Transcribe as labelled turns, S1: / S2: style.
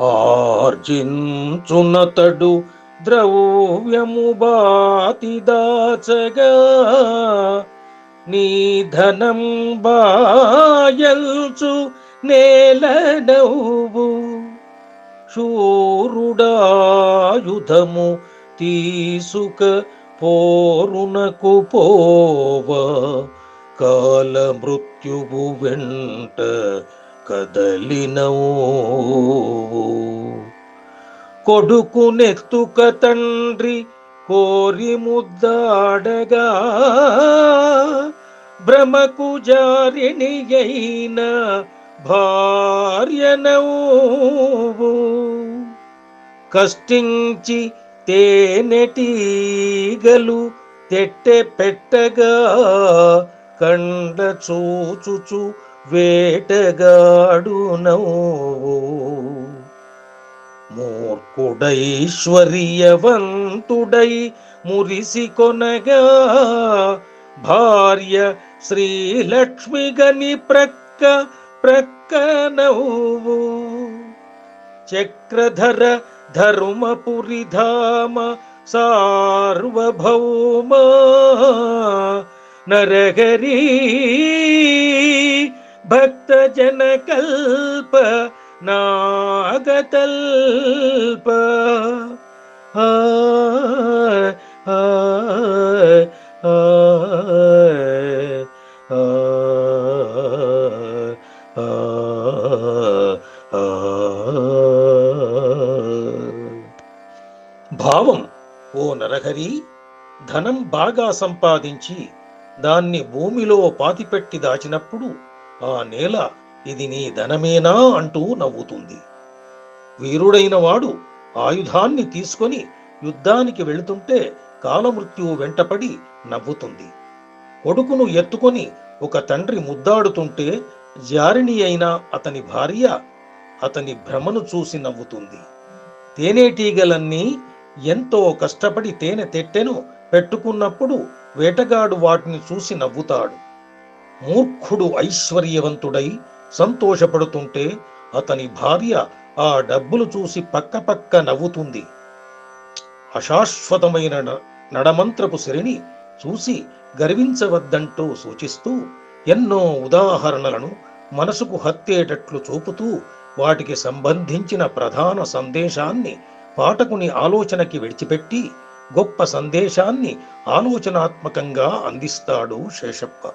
S1: ఆర్జించునతడు ద్రవ్యము బాతి దాచగా నీ ధనం బాయల్చు నేలనవు. శూరుడాయుధము తీసుక పోరునకు పోవ. కాల మృత్యువు వెంట కదలినవు. కొడుకునెత్తుక తండ్రి కోరి ముద్దాడగా భ్రమకు జారిణి అయిన భార్యనవు కష్టించి తేనెటీగలు తెట్టె పెట్టగా కండ చూచుచు వేటగాడు నవ్వు. మూర్ఖుడైశ్వర్యవంతుడై మురిసి కొనగా భార్య శ్రీలక్ష్మి గని ప్రక్క ప్రక్క నవ్వు. చక్రధర ధర్మపురి ధామ సార్వభౌమ నరగరీ భక్త జన కల్ప నాగతల్ప ఆ, ఆ, ఆ. భావం ఓ నరహరి ధనం బాగా సంపాదించి దాన్ని భూమిలో పాతిపెట్టి దాచినప్పుడు ఆ నేల ఇది నీ ధనమేనా అంటూ నవ్వుతుంది. వీరుడైన వాడు ఆయుధాన్ని తీసుకొని యుద్ధానికి వెళుతుంటే కాలమృత్యువు వెంటపడి నవ్వుతుంది. కొడుకును ఎత్తుకొని ఒక తండ్రి ముద్దాడుతుంటే జారిణి అయిన అతని భార్య అతని భ్రమను చూసి నవ్వుతుంది. తేనెటీగలన్నీ ఎంతో కష్టపడి తేనె తెట్టెను పెట్టుకున్నప్పుడు వేటగాడు వాటిని చూసి నవ్వుతాడు. మూర్ఖుడు ఐశ్వర్యవంతుడై సంతోషపడుతుంటే అతని భార్య ఆ డబ్బులు చూసి పక్కపక్క నవ్వుతుంది. అశాశ్వతమైన న- నడమంత్రపు సిరిని చూసి గర్వించవద్దంటూ సూచిస్తూ ఎన్నో ఉదాహరణలను మనసుకు హత్తేటట్లు చూపుతూ వాటికి సంబంధించిన ప్రధాన సందేశాన్ని పాఠకుని ఆలోచనకి విడిచిపెట్టి గొప్ప సందేశాన్ని ఆలోచనాత్మకంగా అందిస్తాడు శేషప్ప.